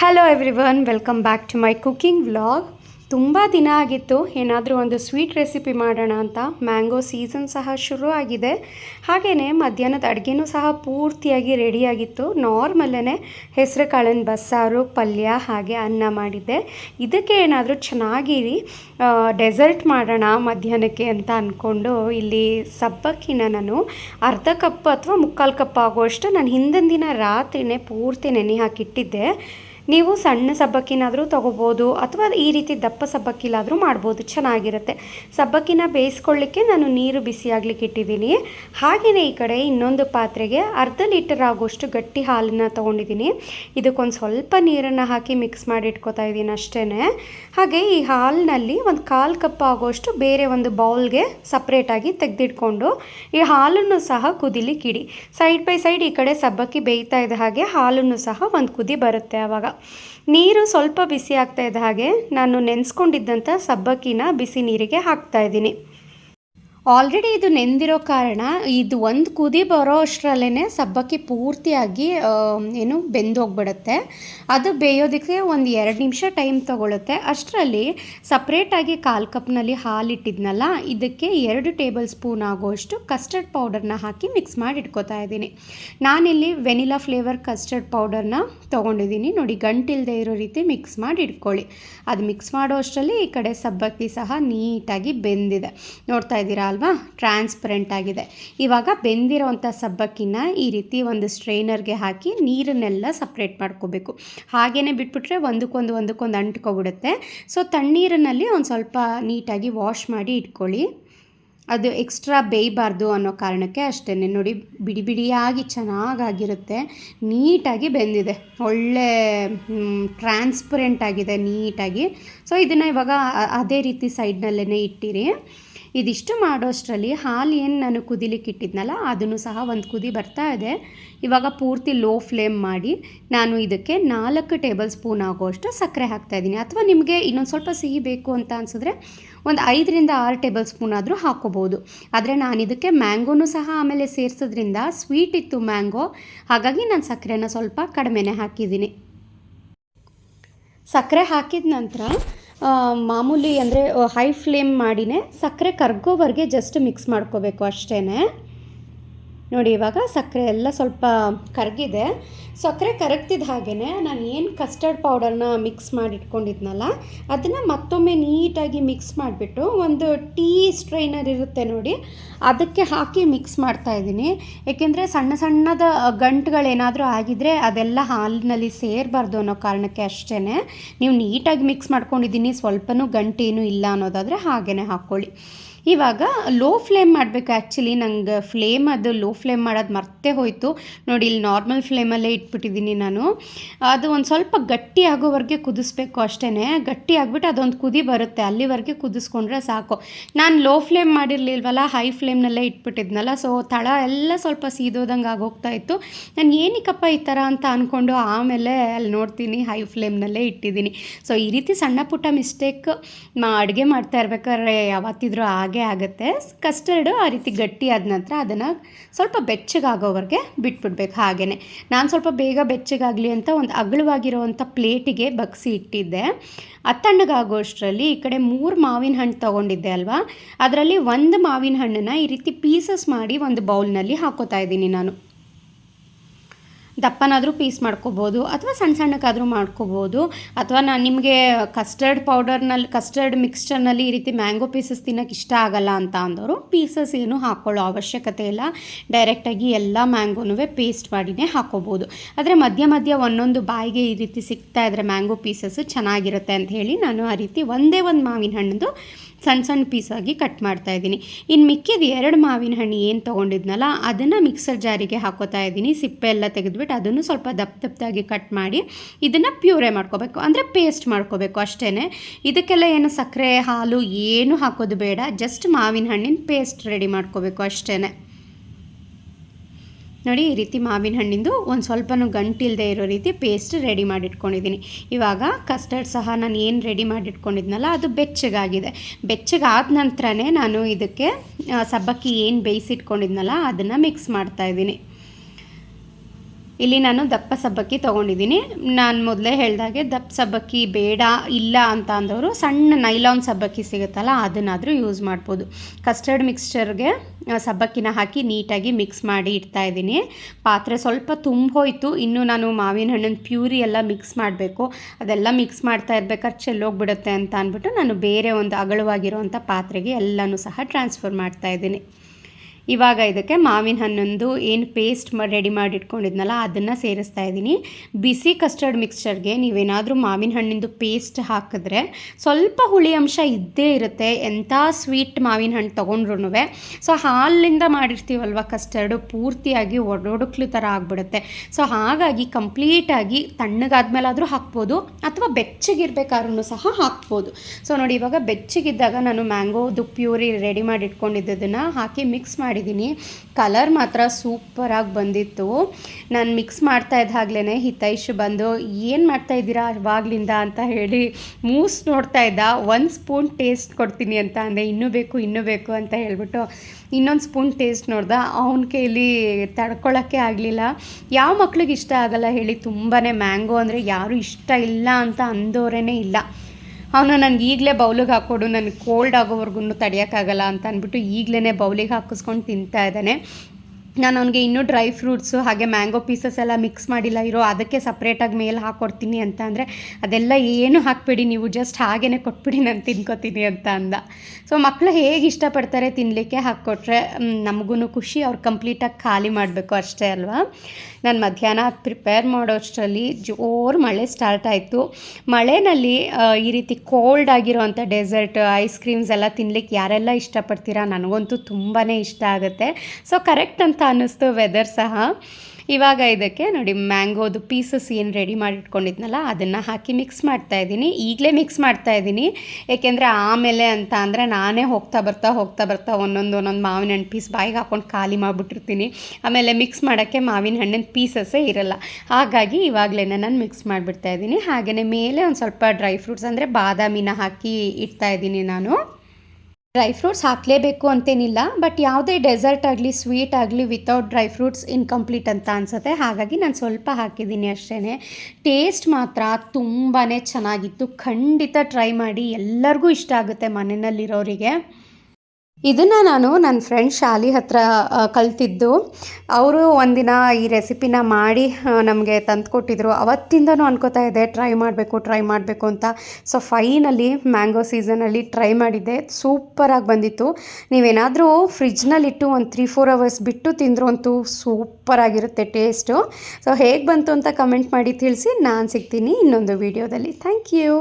Hello everyone welcome back to my cooking vlog ತುಂಬ ದಿನ ಆಗಿತ್ತು, ಏನಾದರೂ ಒಂದು ಸ್ವೀಟ್ ರೆಸಿಪಿ ಮಾಡೋಣ ಅಂತ. ಮ್ಯಾಂಗೋ ಸೀಸನ್ ಸಹ ಶುರು ಆಗಿದೆ. ಹಾಗೆಯೇ ಮಧ್ಯಾಹ್ನದ ಅಡುಗೆನೂ ಸಹ ಪೂರ್ತಿಯಾಗಿ ರೆಡಿಯಾಗಿತ್ತು ನಾರ್ಮಲ್ಲೇ ಹೆಸರು ಕಾಳಿನ ಬಸ್ಸಾರು, ಪಲ್ಯ, ಹಾಗೆ ಅನ್ನ ಮಾಡಿದ್ದೆ. ಇದಕ್ಕೆ ಏನಾದರೂ ಚೆನ್ನಾಗಿ ಡೆಸರ್ಟ್ ಮಾಡೋಣ ಮಧ್ಯಾಹ್ನಕ್ಕೆ ಅಂತ ಅಂದ್ಕೊಂಡು ಇಲ್ಲಿ ಸಬ್ಬಕ್ಕಿನ ನಾನು ಅರ್ಧ ಕಪ್ ಅಥವಾ ಮುಕ್ಕಾಲು ಕಪ್ ಆಗುವಷ್ಟು ನಾನು ಹಿಂದಿನ ದಿನ ರಾತ್ರಿನೇ ಪೂರ್ತಿ ನೆನೆ ಹಾಕಿಟ್ಟಿದ್ದೆ ನೀವು ಸಣ್ಣ ಸಬ್ಬಕ್ಕಿನಾದರೂ ತೊಗೋಬೋದು, ಅಥವಾ ಈ ರೀತಿ ದಪ್ಪ ಸಬ್ಬಕ್ಕಿಲಾದರೂ ಮಾಡ್ಬೋದು, ಚೆನ್ನಾಗಿರುತ್ತೆ. ಸಬ್ಬಕ್ಕಿನ ಬೇಯಿಸ್ಕೊಳ್ಳಿಕ್ಕೆ ನಾನು ನೀರು ಬಿಸಿ ಆಗ್ಲಿಕ್ಕೆ ಇಟ್ಟಿದ್ದೀನಿ. ಹಾಗೆಯೇ ಈ ಕಡೆ ಇನ್ನೊಂದು ಪಾತ್ರೆಗೆ ಅರ್ಧ ಲೀಟರ್ ಆಗೋಷ್ಟು ಗಟ್ಟಿ ಹಾಲನ್ನು ತೊಗೊಂಡಿದ್ದೀನಿ. ಇದಕ್ಕೊಂದು ಸ್ವಲ್ಪ ನೀರನ್ನು ಹಾಕಿ ಮಿಕ್ಸ್ ಮಾಡಿ ಇಟ್ಕೋತಾ ಇದ್ದೀನಿ ಅಷ್ಟೇ ಹಾಗೆ ಈ ಹಾಲಿನಲ್ಲಿ ಒಂದು ಕಾಲು ಕಪ್ ಆಗೋಷ್ಟು ಬೇರೆ ಒಂದು ಬೌಲ್ಗೆ ಸಪ್ರೇಟಾಗಿ ತೆಗೆದಿಟ್ಕೊಂಡು, ಈ ಹಾಲನ್ನು ಸಹ ಕುದಿಲಿಕ್ಕಿಡಿ. ಸೈಡ್ ಬೈ ಸೈಡ್ ಈ ಕಡೆ ಸಬ್ಬಕ್ಕಿ ಬೇಯ್ತಾ ಇದ್ದ ಹಾಗೆ ಹಾಲನ್ನು ಸಹ ಒಂದು ಕುದಿ ಬರುತ್ತೆ ಆವಾಗ ನೀರು ಸ್ವಲ್ಪ ಬಿಸಿ ಆಗ್ತಾ ಇದ್ದ ಹಾಗೆ ನಾನು ನೆನೆಸ್ಕೊಂಡಿದ್ದಂಥ ಸಬ್ಬಕ್ಕಿನ ಬಿಸಿ ನೀರಿಗೆ ಹಾಕ್ತಾ ಇದ್ದೀನಿ. ಆಲ್ರೆಡಿ ಇದು ನೆಂದಿರೋ ಕಾರಣ ಇದು ಒಂದು ಕುದಿ ಬರೋ ಅಷ್ಟರಲ್ಲೇ ಸಬ್ಬಕ್ಕಿ ಪೂರ್ತಿಯಾಗಿ ಏನು ಬೆಂದೋಗ್ಬಿಡುತ್ತೆ ಅದು ಬೇಯೋದಕ್ಕೆ ಒಂದು ಎರಡು ನಿಮಿಷ ಟೈಮ್ ತೊಗೊಳುತ್ತೆ. ಅಷ್ಟರಲ್ಲಿ ಸಪ್ರೇಟಾಗಿ ಕಾಲು ಕಪ್ನಲ್ಲಿ ಹಾಲಿಟ್ಟಿದ್ನಲ್ಲ, ಇದಕ್ಕೆ ಎರಡು ಟೇಬಲ್ ಸ್ಪೂನ್ ಆಗೋಷ್ಟು ಕಸ್ಟರ್ಡ್ ಪೌಡರ್ನ ಹಾಕಿ ಮಿಕ್ಸ್ ಮಾಡಿ ಇಟ್ಕೋತಾ ಇದ್ದೀನಿ. ನಾನಿಲ್ಲಿ ವೆನಿಲಾ ಫ್ಲೇವರ್ ಕಸ್ಟರ್ಡ್ ಪೌಡರ್ನ ತೊಗೊಂಡಿದ್ದೀನಿ. ನೋಡಿ ಗಂಟಿಲ್ಲದೆ ಇರೋ ರೀತಿ ಮಿಕ್ಸ್ ಮಾಡಿ ಇಟ್ಕೊಳ್ಳಿ. ಅದು ಮಿಕ್ಸ್ ಮಾಡೋ ಅಷ್ಟರಲ್ಲಿ ಈ ಕಡೆ ಸಬ್ಬಕ್ಕಿ ಸಹ ನೀಟಾಗಿ ಬೆಂದಿದೆ. ನೋಡ್ತಾ ಇದ್ದೀರಾ? ಅಲ್ವಾ? ಟ್ರಾನ್ಸ್ಪರೆಂಟ್ ಆಗಿದೆ. ಇವಾಗ ಬೆಂದಿರೋವಂಥ ಸಬ್ಬಕ್ಕಿನ ಈ ರೀತಿ ಒಂದು ಸ್ಟ್ರೈನರ್ಗೆ ಹಾಕಿ ನೀರನ್ನೆಲ್ಲ ಸಪ್ರೇಟ್ ಮಾಡ್ಕೋಬೇಕು. ಹಾಗೇ ಬಿಟ್ಬಿಟ್ರೆ ಒಂದಕ್ಕೊಂದು ಒಂದಕ್ಕೊಂದು ಅಂಟ್ಕೊಬಿಡುತ್ತೆ. ಸೊ ತಣ್ಣೀರಿನಲ್ಲಿ ಒಂದು ಸ್ವಲ್ಪ ನೀಟಾಗಿ ವಾಶ್ ಮಾಡಿ ಇಟ್ಕೊಳ್ಳಿ. ಅದು ಎಕ್ಸ್ಟ್ರಾ ಬೇಯಬಾರ್ದು ಅನ್ನೋ ಕಾರಣಕ್ಕೆ ಅಷ್ಟೇ ನೋಡಿ, ಬಿಡಿ ಬಿಡಿಯಾಗಿ ಚೆನ್ನಾಗಾಗಿರುತ್ತೆ. ನೀಟಾಗಿ ಬೆಂದಿದೆ. ಒಳ್ಳೆ ಟ್ರಾನ್ಸ್ಪರೆಂಟ್ ಆಗಿದೆ ನೀಟಾಗಿ. ಸೊ ಇದನ್ನು ಇವಾಗ ಅದೇ ರೀತಿ ಸೈಡ್ನಲ್ಲೇ ಇಟ್ಟಿರಿ. ಇದಿಷ್ಟು ಮಾಡೋಷ್ಟರಲ್ಲಿ ಹಾಲು ಏನು ನಾನು ಕುದಿಲಿಕ್ಕೆ ಇಟ್ಟಿದ್ನಲ್ಲ, ಅದನ್ನು ಸಹ ಒಂದು ಕುದಿ ಬರ್ತಾ ಇದೆ. ಇವಾಗ ಪೂರ್ತಿ ಲೋ ಫ್ಲೇಮ್ ಮಾಡಿ ನಾನು ಇದಕ್ಕೆ ನಾಲ್ಕು ಟೇಬಲ್ ಸ್ಪೂನ್ ಆಗೋಷ್ಟು ಸಕ್ಕರೆ ಹಾಕ್ತಾಯಿದ್ದೀನಿ ಅಥವಾ ನಿಮಗೆ ಇನ್ನೊಂದು ಸ್ವಲ್ಪ ಸಿಹಿ ಬೇಕು ಅಂತ ಅನಿಸಿದ್ರೆ ಒಂದು ಐದರಿಂದ ಆರು ಟೇಬಲ್ ಸ್ಪೂನ್ ಆದರೂ ಹಾಕೋಬೋದು ಆದರೆ ನಾನು ಇದಕ್ಕೆ ಮ್ಯಾಂಗೋನು ಸಹ ಆಮೇಲೆ ಸೇರಿಸೋದ್ರಿಂದ ಸ್ವೀಟ್ ಇತ್ತು ಮ್ಯಾಂಗೋ, ಹಾಗಾಗಿ ನಾನು ಸಕ್ಕರೆನ ಸ್ವಲ್ಪ ಕಡಿಮೆನೇ ಹಾಕಿದ್ದೀನಿ. ಸಕ್ಕರೆ ಹಾಕಿದ ನಂತರ ಮಾಮೂಲಿ ಅಂದರೆ ಹೈ ಫ್ಲೇಮ್ ಮಾಡಿನೇ ಸಕ್ಕರೆ ಕರ್ಗೋವರೆಗೆ ಜಸ್ಟ್ ಮಿಕ್ಸ್ ಮಾಡ್ಕೋಬೇಕು ಅಷ್ಟೇ ನೋಡಿ, ಇವಾಗ ಸಕ್ಕರೆ ಎಲ್ಲ ಸ್ವಲ್ಪ ಕರಗಿದೆ. ಸಕ್ಕರೆ ಕರಗ್ತಿದ್ದ ಹಾಗೆಯೇ ನಾನು ಏನು ಕಸ್ಟರ್ಡ್ ಪೌಡರ್ನ ಮಿಕ್ಸ್ ಮಾಡಿ ಇಟ್ಕೊಂಡಿದ್ನಲ್ಲ ಅದನ್ನು ಮತ್ತೊಮ್ಮೆ ನೀಟಾಗಿ ಮಿಕ್ಸ್ ಮಾಡಿಬಿಟ್ಟು ಒಂದು ಟೀ ಸ್ಟ್ರೈನರ್ ಇರುತ್ತೆ ನೋಡಿ, ಅದಕ್ಕೆ ಹಾಕಿ ಮಿಕ್ಸ್ ಮಾಡ್ತಾ ಇದ್ದೀನಿ. ಏಕೆಂದರೆ ಸಣ್ಣ ಸಣ್ಣದ ಗಂಟುಗಳೇನಾದರೂ ಆಗಿದ್ದರೆ ಅದೆಲ್ಲ ಹಾಲಿನಲ್ಲಿ ಸೇರಬಾರ್ದು ಅನ್ನೋ ಕಾರಣಕ್ಕೆ ಅಷ್ಟೇ ನೀವು ನೀಟಾಗಿ ಮಿಕ್ಸ್ ಮಾಡ್ಕೊಂಡಿದ್ದೀನಿ, ಸ್ವಲ್ಪನೂ ಗಂಟೇನೂ ಇಲ್ಲ ಅನ್ನೋದಾದರೆ ಹಾಗೇ ಹಾಕ್ಕೊಳ್ಳಿ ಇವಾಗ ಲೋ ಫ್ಲೇಮ್ ಮಾಡಬೇಕು ಆ್ಯಕ್ಚುಲಿ ನಂಗೆ ಫ್ಲೇಮ್ ಅದು ಲೋ ಫ್ಲೇಮ್ ಮಾಡೋದು ಮರ್ತೇ ಹೋಯಿತು. ನೋಡಿ, ಇಲ್ಲಿ ನಾರ್ಮಲ್ ಫ್ಲೇಮಲ್ಲೇ ಇಟ್ಬಿಟ್ಟಿದ್ದೀನಿ ನಾನು. ಅದು ಒಂದು ಸ್ವಲ್ಪ ಗಟ್ಟಿ ಆಗೋವರೆಗೆ ಕುದಿಸ್ಬೇಕು ಅಷ್ಟೇ ಗಟ್ಟಿ ಆಗಿಬಿಟ್ಟು ಅದೊಂದು ಕುದಿ ಬರುತ್ತೆ. ಅಲ್ಲಿವರೆಗೆ ಕುದಿಸ್ಕೊಂಡ್ರೆ ಸಾಕು. ನಾನು ಲೋ ಫ್ಲೇಮ್ ಮಾಡಿರಲಿಲ್ವಲ್ಲ ಹೈ ಫ್ಲೇಮ್ನಲ್ಲೇ ಇಟ್ಬಿಟ್ಟಿದ್ನಲ್ಲ ಸೊ ತಳ ಎಲ್ಲ ಸ್ವಲ್ಪ ಸೀದೋದಂಗೆ ಆಗೋಗ್ತಾ ಇತ್ತು. ನಾನು ಏನಕ್ಕಪ್ಪ ಈ ಥರ ಅಂತ ಅಂದ್ಕೊಂಡು ಆಮೇಲೆ ಅಲ್ಲಿ ನೋಡ್ತೀನಿ ಹೈ ಫ್ಲೇಮ್ನಲ್ಲೇ ಇಟ್ಟಿದ್ದೀನಿ ಸೊ ಈ ರೀತಿ ಸಣ್ಣ ಪುಟ್ಟ ಮಿಸ್ಟೇಕ್ ಅಡುಗೆ ಮಾಡ್ತಾ ಇರ್ಬೇಕಾದ್ರೆ ಯಾವತ್ತಿದ್ರೂ ಹಾಗೆ ಆಗುತ್ತೆ. ಕಸ್ಟರ್ಡು ಆ ರೀತಿ ಗಟ್ಟಿ ಆದ ನಂತರ ಅದನ್ನು ಸ್ವಲ್ಪ ಬೆಚ್ಚಗಾಗೋವರೆಗೆ ಬಿಟ್ಬಿಡ್ಬೇಕು ಹಾಗೆಯೇ. ನಾನು ಸ್ವಲ್ಪ ಬೇಗ ಬೆಚ್ಚಗಾಗಲಿ ಅಂತ ಒಂದು ಅಗಲವಾಗಿರೋವಂಥ ಪ್ಲೇಟಿಗೆ ಬಗ್ಸಿ ಇಟ್ಟಿದ್ದೆ. ತಣ್ಣಗಾಗೋ ಅಷ್ಟರಲ್ಲಿ ಈ ಕಡೆ ಮೂರು ಮಾವಿನ ಹಣ್ಣು ತೊಗೊಂಡಿದ್ದೆ ಅಲ್ವಾ? ಅದರಲ್ಲಿ ಒಂದು ಮಾವಿನ ಹಣ್ಣನ್ನು ಈ ರೀತಿ ಪೀಸಸ್ ಮಾಡಿ ಒಂದು ಬೌಲ್ನಲ್ಲಿ ಹಾಕೋತಾ ಇದ್ದೀನಿ ನಾನು. ದಪ್ಪನಾದರೂ ಪೀಸ್ ಮಾಡ್ಕೋಬೋದು ಅಥವಾ ಸಣ್ಣ ಸಣ್ಣಕ್ಕಾದರೂ ಮಾಡ್ಕೋಬೋದು. ಅಥವಾ ನಾನು ನಿಮಗೆ ಕಸ್ಟರ್ಡ್ ಪೌಡರ್ನಲ್ಲಿ ಕಸ್ಟರ್ಡ್ ಮಿಕ್ಸ್ಚರ್ನಲ್ಲಿ ಈ ರೀತಿ ಮ್ಯಾಂಗೋ ಪೀಸಸ್ ತಿನ್ನೋಕೆ ಇಷ್ಟ ಆಗಲ್ಲ ಅಂತ ಅಂದವರು ಪೀಸಸ್ ಏನು ಹಾಕ್ಕೊಳ್ಳೋ ಅವಶ್ಯಕತೆ ಇಲ್ಲ. ಡೈರೆಕ್ಟಾಗಿ ಎಲ್ಲ ಮ್ಯಾಂಗೋನೂ ಪೇಸ್ಟ್ ಮಾಡಿನೇ ಹಾಕೋಬೋದು. ಆದರೆ ಮಧ್ಯ ಮಧ್ಯ ಒಂದೊಂದು ಬಾಯಿಗೆ ಈ ರೀತಿ ಸಿಗ್ತಾ ಇದ್ರೆ ಮ್ಯಾಂಗೋ ಪೀಸಸ್ ಚೆನ್ನಾಗಿರುತ್ತೆ ಅಂತ ಹೇಳಿ ನಾನು ಆ ರೀತಿ ಒಂದೇ ಒಂದು ಮಾವಿನ ಹಣ್ಣದು ಸಣ್ಣ ಸಣ್ಣ ಪೀಸಾಗಿ ಕಟ್ ಮಾಡ್ತಾ ಇದ್ದೀನಿ. ಇನ್ನು ಮಿಕ್ಕಿದ ಎರಡು ಮಾವಿನ ಹಣ್ಣು ಏನು ತೊಗೊಂಡಿದ್ನಲ್ಲ, ಅದನ್ನು ಮಿಕ್ಸರ್ ಜಾರಿಗೆ ಹಾಕೋತಾ ಇದ್ದೀನಿ. ಸಿಪ್ಪೆ ಎಲ್ಲ ತೆಗೆದುಬಿಟ್ಟು ಅದನ್ನು ಸ್ವಲ್ಪ ದಪ್ಪ ದಪ್ಪದಾಗಿ ಕಟ್ ಮಾಡಿ ಇದನ್ನು ಪ್ಯೂರೇ ಮಾಡ್ಕೋಬೇಕು. ಅಂದರೆ ಪೇಸ್ಟ್ ಮಾಡ್ಕೋಬೇಕು ಅಷ್ಟೇ ಇದಕ್ಕೆಲ್ಲ ಏನು ಸಕ್ಕರೆ, ಹಾಲು ಏನು ಹಾಕೋದು ಬೇಡ. ಜಸ್ಟ್ ಮಾವಿನ ಹಣ್ಣಿನ ಪೇಸ್ಟ್ ರೆಡಿ ಮಾಡ್ಕೋಬೇಕು ಅಷ್ಟೇ ನೋಡಿ, ಈ ರೀತಿ ಮಾವಿನ ಹಣ್ಣಿಂದು ಒಂದು ಸ್ವಲ್ಪನೂ ಗಂಟಿಲ್ಲದೆ ಇರೋ ರೀತಿ ಪೇಸ್ಟ್ ರೆಡಿ ಮಾಡಿಟ್ಕೊಂಡಿದ್ದೀನಿ. ಇವಾಗ ಕಸ್ಟರ್ಡ್ ಸಹ ನಾನು ಏನು ರೆಡಿ ಮಾಡಿಟ್ಕೊಂಡಿದ್ನಲ್ಲ, ಅದು ಬೆಚ್ಚಗಾಗಿದೆ. ಬೆಚ್ಚಗಾದ ನಂತರನೇ ನಾನು ಇದಕ್ಕೆ ಸಬ್ಬಕ್ಕಿ ಏನು ಬೇಯಿಸಿಟ್ಕೊಂಡಿದ್ನಲ್ಲ, ಅದನ್ನು ಮಿಕ್ಸ್ ಮಾಡ್ತಾ ಇದ್ದೀನಿ. ಇಲ್ಲಿ ನಾನು ದಪ್ಪ ಸಬ್ಬಕ್ಕಿ ತೊಗೊಂಡಿದ್ದೀನಿ. ನಾನು ಮೊದಲೇ ಹೇಳಿದಾಗೆ ದಪ್ಪ ಸಬ್ಬಕ್ಕಿ ಬೇಡ, ಇಲ್ಲ ಅಂತ ಅಂದವರು ಸಣ್ಣ ನೈಲಾನ್ ಸಬ್ಬಕ್ಕಿ ಸಿಗುತ್ತಲ್ಲ ಅದನ್ನಾದರೂ ಯೂಸ್ ಮಾಡ್ಬೋದು. ಕಸ್ಟರ್ಡ್ ಮಿಕ್ಸ್ಚರ್ಗೆ ಸಬ್ಬಕ್ಕಿನ ಹಾಕಿ ನೀಟಾಗಿ ಮಿಕ್ಸ್ ಮಾಡಿ ಇಡ್ತಾ ಇದ್ದೀನಿ. ಪಾತ್ರೆ ಸ್ವಲ್ಪ ತುಂಬೋಯ್ತು. ಇನ್ನು ನಾನು ಮಾವಿನ ಹಣ್ಣಿನ ಪ್ಯೂರಿ ಎಲ್ಲ ಮಿಕ್ಸ್ ಮಾಡಬೇಕು. ಅದೆಲ್ಲ ಮಿಕ್ಸ್ ಮಾಡ್ತಾ ಇರ್ಬೇಕಾದ್ರೆ ಚೆಲ್ಲೋಗ್ಬಿಡುತ್ತೆ ಅಂತ ಅಂದ್ಬಿಟ್ಟು ನಾನು ಬೇರೆ ಒಂದು ಅಗಲವಾಗಿರುವಂಥ ಪಾತ್ರೆಗೆ ಎಲ್ಲನೂ ಸಹ ಟ್ರಾನ್ಸ್ಫರ್ ಮಾಡ್ತಾ ಇದ್ದೀನಿ. ಇವಾಗ ಇದಕ್ಕೆ ಮಾವಿನ ಹಣ್ಣೊಂದು ಏನು ಪೇಸ್ಟ್ ರೆಡಿ ಮಾಡಿ ಇಟ್ಕೊಂಡಿದ್ನಲ್ಲ ಅದನ್ನು ಸೇರಿಸ್ತಾ ಇದ್ದೀನಿ. ಬಿಸಿ ಕಸ್ಟರ್ಡ್ ಮಿಕ್ಸ್ಚರ್ಗೆ ನೀವೇನಾದರೂ ಮಾವಿನ ಹಣ್ಣಿಂದು ಪೇಸ್ಟ್ ಹಾಕಿದ್ರೆ ಸ್ವಲ್ಪ ಹುಳಿ ಅಂಶ ಇದ್ದೇ ಇರುತ್ತೆ, ಎಂಥ ಸ್ವೀಟ್ ಮಾವಿನ ಹಣ್ಣು ತೊಗೊಂಡ್ರು ಸೊ ಹಾಲಿಂದ ಮಾಡಿರ್ತೀವಲ್ವ ಕಸ್ಟರ್ಡು ಪೂರ್ತಿಯಾಗಿ ಒಡೊಡುಕ್ಲು ಥರ ಆಗಿಬಿಡುತ್ತೆ. ಸೊ ಹಾಗಾಗಿ ಕಂಪ್ಲೀಟಾಗಿ ತಣ್ಣಗಾದ್ಮೇಲಾದರೂ ಹಾಕ್ಬೋದು, ಅಥವಾ ಬೆಚ್ಚಗಿರ್ಬೇಕಾದ್ರೂ ಸಹ ಹಾಕ್ಬೋದು. ಸೊ ನೋಡಿ ಇವಾಗ ಬೆಚ್ಚಗಿದ್ದಾಗ ನಾನು ಮ್ಯಾಂಗೋದು ಪ್ಯೂರಿ ರೆಡಿ ಮಾಡಿ ಇಟ್ಕೊಂಡಿದ್ದದನ್ನು ಹಾಕಿ ಮಿಕ್ಸ್ ಮಾಡಿದ್ದೀನಿ. ಕಲರ್ ಮಾತ್ರ ಸೂಪರಾಗಿ ಬಂದಿತ್ತು. ನಾನು ಮಿಕ್ಸ್ ಮಾಡ್ತಾ ಇದ್ದಾಗಲೇ ಹಿತೈಷ್ ಬಂದು, ಏನು ಮಾಡ್ತಾ ಇದ್ದೀರಾ ಅವಾಗ್ಲಿಂದ? ಅಂತ ಹೇಳಿ ಮೂಸ್ ನೋಡ್ತಾ ಇದ್ದ. ಒಂದು ಸ್ಪೂನ್ ಟೇಸ್ಟ್ ಕೊಡ್ತೀನಿ ಅಂತ ಅಂದೆ. ಇನ್ನೂ ಬೇಕು ಇನ್ನೂ ಬೇಕು, ಅಂತ ಹೇಳ್ಬಿಟ್ಟು ಇನ್ನೊಂದು ಸ್ಪೂನ್ ಟೇಸ್ಟ್ ನೋಡ್ದ. ಅವನ ಕೈಲಿ ತಡ್ಕೊಳ್ಳೋಕ್ಕೆ ಆಗಲಿಲ್ಲ. ಯಾವ ಮಕ್ಳಿಗೆ ಇಷ್ಟ ಆಗಲ್ಲ ಹೇಳಿ. ತುಂಬಾ ಮ್ಯಾಂಗೋ ಅಂದರೆ ಯಾರೂ ಇಷ್ಟ ಇಲ್ಲ ಅಂತ ಅಂದೋರೇ ಇಲ್ಲ. ಅವನು ನನಗೆ ಈಗಲೇ ಬೌಲಿಗೆ ಹಾಕ್ಕೊಡು, ನನಗೆ ಕೋಲ್ಡ್ ಆಗೋವರೆಗೂ ತಡೆಯೋಕ್ಕಾಗಲ್ಲ ಅಂತ ಅಂದ್ಬಿಟ್ಟು ಈಗಲೇ ಬೌಲಿಗೆ ಹಾಕಿಸ್ಕೊಂಡು ತಿಂತಾ ಇದ್ದಾನೆ. ನಾನು ಅವನಿಗೆ ಇನ್ನೂ ಡ್ರೈ ಫ್ರೂಟ್ಸು ಹಾಗೆ ಮ್ಯಾಂಗೋ ಪೀಸಸ್ ಎಲ್ಲ ಮಿಕ್ಸ್ ಮಾಡಿಲ್ಲ, ಇರೋ ಅದಕ್ಕೆ ಸಪ್ರೇಟಾಗಿ ಮೇಲೆ ಹಾಕ್ಕೊಡ್ತೀನಿ ಅಂತ ಅಂದರೆ ಅದೆಲ್ಲ ಏನು ಹಾಕಬೇಡಿ, ನೀವು ಜಸ್ಟ್ ಹಾಗೇ ಕೊಟ್ಬಿಡಿ ನಾನು ತಿನ್ಕೋತೀನಿ ಅಂತ ಅಂದ. ಸೊ ಮಕ್ಕಳು ಹೇಗೆ ಇಷ್ಟಪಡ್ತಾರೆ ತಿನ್ನಲಿಕ್ಕೆ ಹಾಕ್ಕೊಟ್ರೆ ನಮಗೂ ಖುಷಿ ಅವ್ರು ಕಂಪ್ಲೀಟಾಗಿ ಖಾಲಿ ಮಾಡಬೇಕು ಅಷ್ಟೇ ಅಲ್ವಾ? ನಾನು ಮಧ್ಯಾಹ್ನ ಪ್ರಿಪೇರ್ ಮಾಡೋಷ್ಟರಲ್ಲಿ ಜೋರು ಮಳೆ ಸ್ಟಾರ್ಟ್ ಆಯಿತು. ಮಳೆನಲ್ಲಿ ಈ ರೀತಿ ಕೋಲ್ಡ್ ಆಗಿರೋವಂಥ ಡೆಸರ್ಟ್ ಐಸ್ ಕ್ರೀಮ್ಸ್ ಎಲ್ಲ ತಿನ್ಲಿಕ್ಕೆ ಯಾರೆಲ್ಲ ಇಷ್ಟಪಡ್ತೀರಾ? ನನಗಂತೂ ತುಂಬಾ ಇಷ್ಟ ಆಗುತ್ತೆ. ಸೊ ಕರೆಕ್ಟ್ ಅಂತ ಅನ್ನಿಸ್ತು ವೆದರ್ ಸಹ. ಇವಾಗ ಇದಕ್ಕೆ ನೋಡಿ ಮ್ಯಾಂಗೋದು ಪೀಸಸ್ ಏನು ರೆಡಿ ಮಾಡಿ ಇಟ್ಕೊಂಡಿದ್ನಲ್ಲ ಅದನ್ನು ಹಾಕಿ ಮಿಕ್ಸ್ ಮಾಡ್ತಾ ಇದ್ದೀನಿ. ಈಗಲೇ ಮಿಕ್ಸ್ ಮಾಡ್ತಾ ಇದ್ದೀನಿ. ಏಕೆಂದರೆ ಆಮೇಲೆ ಅಂತ ಅಂದರೆ ನಾನೇ ಹೋಗ್ತಾ ಬರ್ತಾ ಹೋಗ್ತಾ ಬರ್ತಾ ಒಂದೊಂದು ಒಂದೊಂದು ಮಾವಿನ ಹಣ್ಣು ಪೀಸ್ ಬಾಯಿಗೆ ಹಾಕ್ಕೊಂಡು ಖಾಲಿ ಮಾಡಿಬಿಟ್ಟಿರ್ತೀನಿ. ಆಮೇಲೆ ಮಿಕ್ಸ್ ಮಾಡೋಕ್ಕೆ ಮಾವಿನ ಹಣ್ಣಿನ ಪೀಸಸ್ಸೇ ಇರಲ್ಲ. ಹಾಗಾಗಿ ಇವಾಗಲೇ ನಾನು ಮಿಕ್ಸ್ ಮಾಡಿಬಿಡ್ತಾ ಇದ್ದೀನಿ. ಹಾಗೆಯೇ ಮೇಲೆ ಒಂದು ಸ್ವಲ್ಪ ಡ್ರೈ ಫ್ರೂಟ್ಸ್ ಅಂದರೆ ಬಾದಾಮಿನ ಹಾಕಿ ಇಡ್ತಾ ಇದ್ದೀನಿ ನಾನು. ಡ್ರೈ ಫ್ರೂಟ್ಸ್ ಹಾಕಲೇಬೇಕು ಅಂತೇನಿಲ್ಲ ಬಟ್ ಯಾವುದೇ ಡೆಸರ್ಟ್ ಆಗಲಿ, ಸ್ವೀಟ್ ಆಗಲಿ ವಿತೌಟ್ ಡ್ರೈ ಫ್ರೂಟ್ಸ್ ಇನ್ಕಂಪ್ಲೀಟ್ ಅಂತ ಅನಿಸುತ್ತೆ. ಹಾಗಾಗಿ ನಾನು ಸ್ವಲ್ಪ ಹಾಕಿದ್ದೀನಿ ಅಷ್ಟೇ ಟೇಸ್ಟ್ ಮಾತ್ರ ತುಂಬಾ ಚೆನ್ನಾಗಿತ್ತು. ಖಂಡಿತ ಟ್ರೈ ಮಾಡಿ. ಎಲ್ಲರಿಗೂ ಇಷ್ಟ ಆಗುತ್ತೆ ಮನೆಯಲ್ಲಿರೋರಿಗೆ. ಇದನ್ನು ನಾನು ನನ್ನ ಫ್ರೆಂಡ್ ಶಾಲಿ ಹತ್ರ ಕಲಿತಿದ್ದು. ಅವರು ಒಂದಿನ ಈ ರೆಸಿಪಿನ ಮಾಡಿ ನಮಗೆ ತಂದುಕೊಟ್ಟಿದ್ರು ಅವತ್ತಿಂದನೂ ಅನ್ಕೋತಾ ಇದ್ದೆ, ಟ್ರೈ ಮಾಡಬೇಕು ಟ್ರೈ ಮಾಡಬೇಕು ಅಂತ. ಸೊ ಫೈನಲಿ ಮ್ಯಾಂಗೋ ಸೀಸನಲ್ಲಿ ಟ್ರೈ ಮಾಡಿದ್ದೆ. ಸೂಪರಾಗಿ ಬಂದಿತ್ತು. ನೀವೇನಾದರೂ ಫ್ರಿಜ್ನಲ್ಲಿಟ್ಟು ಒಂದು ತ್ರೀ ಫೋರ್ ಅವರ್ಸ್ ಬಿಟ್ಟು ತಿಂದರೂ ಅಂತೂ ಸೂಪರಾಗಿರುತ್ತೆ ಟೇಸ್ಟು ಸೊ ಹೇಗೆ ಬಂತು ಅಂತ ಕಮೆಂಟ್ ಮಾಡಿ ತಿಳಿಸಿ, ನಾನು ಸಿಗ್ತೀನಿ ಇನ್ನೊಂದು ವೀಡಿಯೋದಲ್ಲಿ ಥ್ಯಾಂಕ್ ಯು